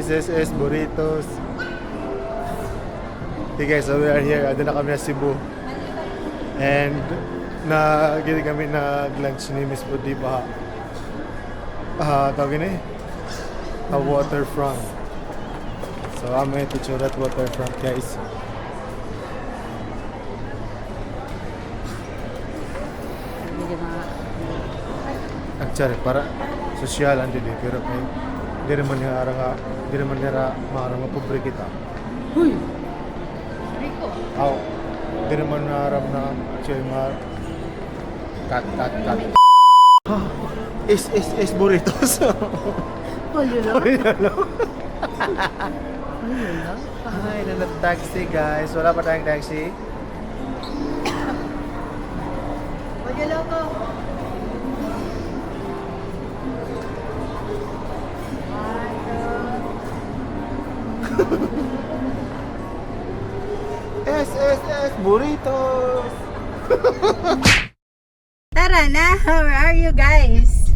SSS Burritos. Okay guys, so we are here. Ado na kami na Cebu. And na gini kami nag-lunch ni Miss Budi pa. Ah, tawagin eh. A waterfront. So I'm going to tour at waterfront guys. Na. Actually, para sosyal ang dili pero kay di naman niya ara nga di naman niya maara nga pobre kita. Huy! Rico. Aw, di naman naram na actually ma kat kat kat. Ah, is is is burritos. Yun na. Ay, hello. Oh, yun na. Ay, na taxi guys. Wala pa tayong taxi. Burritos. Tara na, where are you guys?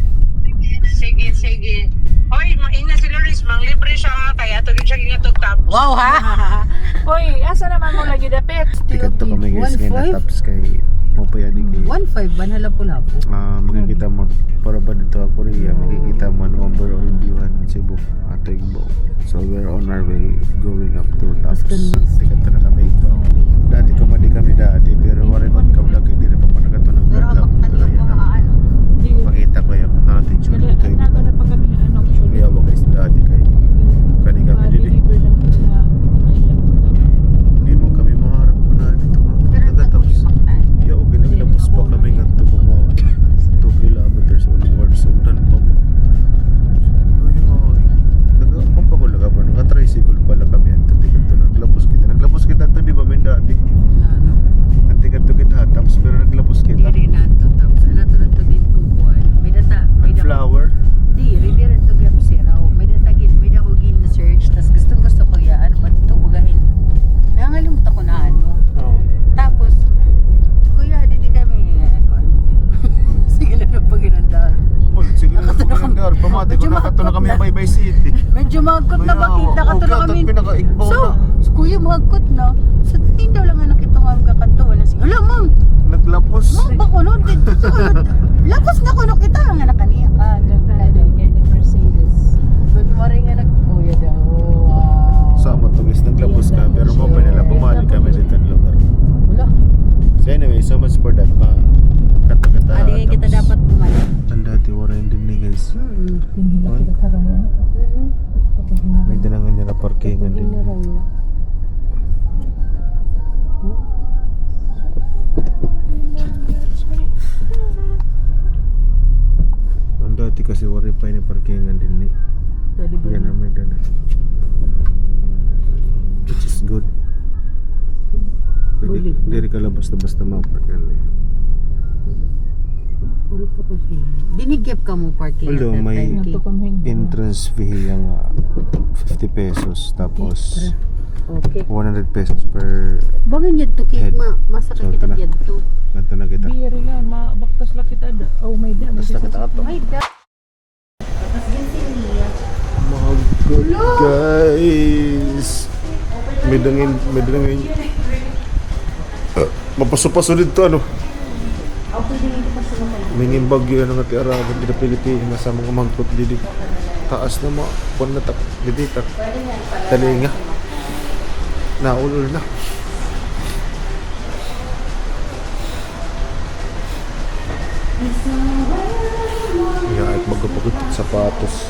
Sige, sige. Hoy, maina si Loris, mang libre siya kaya tugin siya gingatog tap. Wow ha! Hoy, asa naman mo lagi dapit? Tikat to kami guys kay na taps kay mo pa yan kay 1.5 ba na lapu-lapu? Ah, makikita mo para ba dito sa Korea, makikita mo ang overall view ng Cebu at Igbo. So we're on our way going up to Taps. Tikat na kami Kami. Pamati ko Medyo na kami na. Baybay City. Medyo magkot na Kuya, bakit nakatulog oh, kami. pinaka-igbaw So, na. kuya magkot na. Sa tingin daw lang nga nakita nga magkakanto. Na sige, hala ma'am, Naglapos. ma'am ba nun? Dito sa kuno. Lapos na kuno kita nga nakaniya ka. Tara, basta-basta maparkan na yan. Puro po kasi. Dinigip ka mo parking. Although at that may- time, Kay. Entrance fee yung ah, 50 pesos tapos Okay. 100 pesos per Bangin yun to Head. kay ma masakit So, kita tala. yun to. nato na kita. Biyari yan, mabaktas lang kita. da- Oh, may da. Basta kita ato. Ay, da. Tapos. Mga good guys. May dangin, may dangin. Mapaso-paso dito ano. Okay din ito pa sa mga. May bagyo na nga ti arawan dito Pilipinas sa mga mangkot didi. Taas na mo, pon na tak didi tak. Talinga. Naulol na. Yeah, at magkapagod sapatos.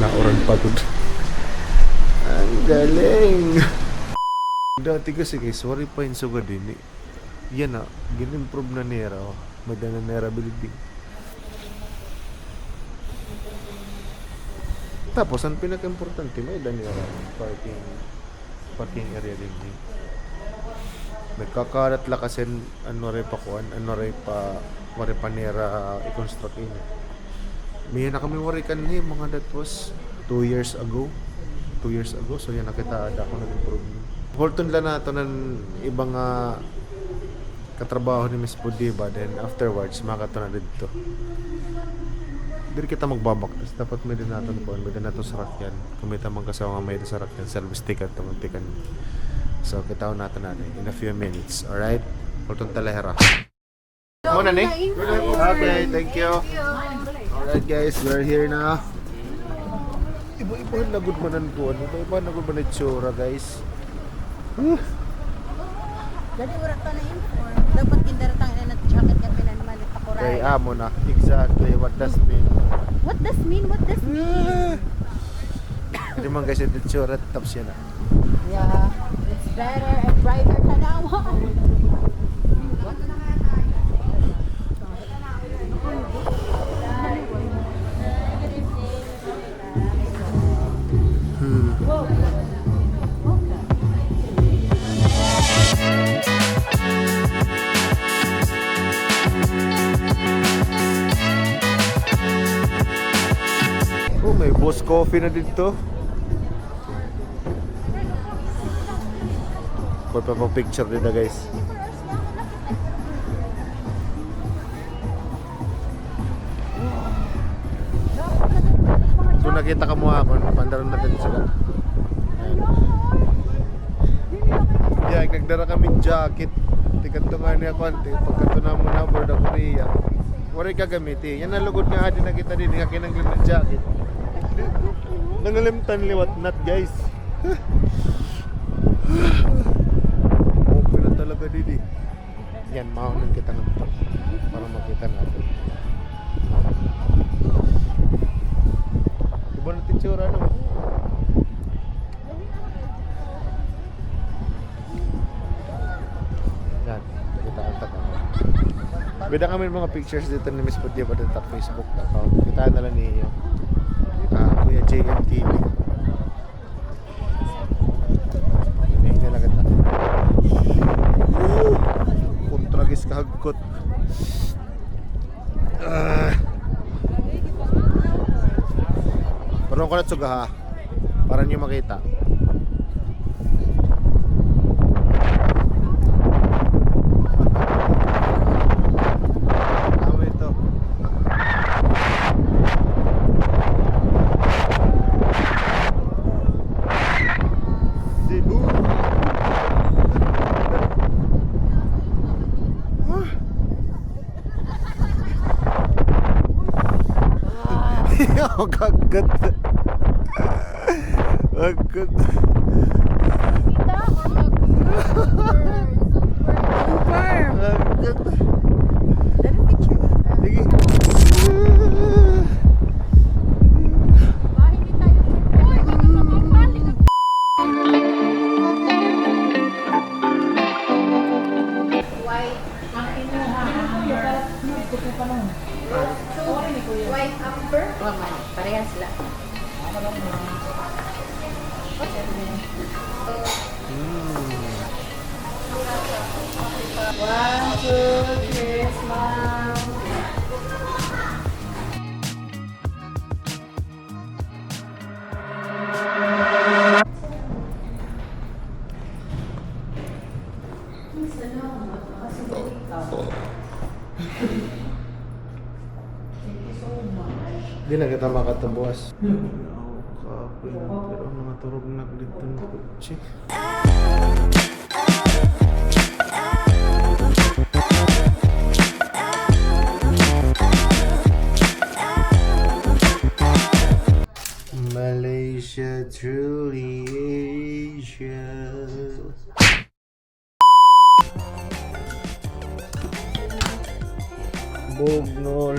Nauran pagod. Ang galing! Dati kasi guys, sorry pa yung suga din eh. Yan na, gin-improve na nera oh. May dana nera building. Tapos, ang pinaka-importante, may danera parking parking area din eh. Nagkakarat la kasi ano rin pa kuan, ano rin pa wari pa nera i-construct in. May na kami wari kan ni mga that was 2 years ago. 2 years ago, so yan nakita ada ko nag-improve. Horton lang nato ng ibang nga katrabaho ni Miss Budiba then afterwards makata na dito Dili kita magbabaktas. Dapat may din natin po. May din natin sarakyan. Kumita man kasama may din sarakyan. Service ticket. Tamantikan. So, kita natin natin in a few minutes. Alright? Pultong talahera. Muna ni? Okay, thank you. Alright guys, we're here na. Iba-iba na good manan ko. Iba-iba na good manan guys. Dali ura ka na inform. Dapat kindaratang ina na jacket ka pinanmalit ako Kay amo na. Exactly. What does mean? What does mean? What does mean? Hindi man guys, ito tsura. Tapos yan na. Yeah, it's better and brighter tanawa. boss coffee na dito. May pa picture din na guys. Kung nakita ka mo ako, pandaron natin sila. Ayan. Yeah, nagdara kami jacket. Tikat nga niya ko, pagkato na mo na board ako niya. Wari ka gamiti. Yan ang lugod nga adi na kita din, nga kinanglim ng jacket. Nangalimtan liwat nut guys. Open na talaga didi. Yan, maunan kita ng para makita natin. Iba na titsura no? Yan, kita ang taka. Bida kami mga pictures dito ni Miss pa dito sa Facebook account. Kita na lang. JMTV. Hindi na lang. Woo! Kontragis kahagkot. Ah. Parang ko na tsuga ha. Para niyo makita. Tama ito. Cebu. Oh, kagat. Kagat. Kagat. Sige. White upper. Oh, man. Parehas lang. One, two, Di na kita makatabuas. Kapoy na, pero mga turog na dito ng kutsi. Malaysia truly Asia. Bognol.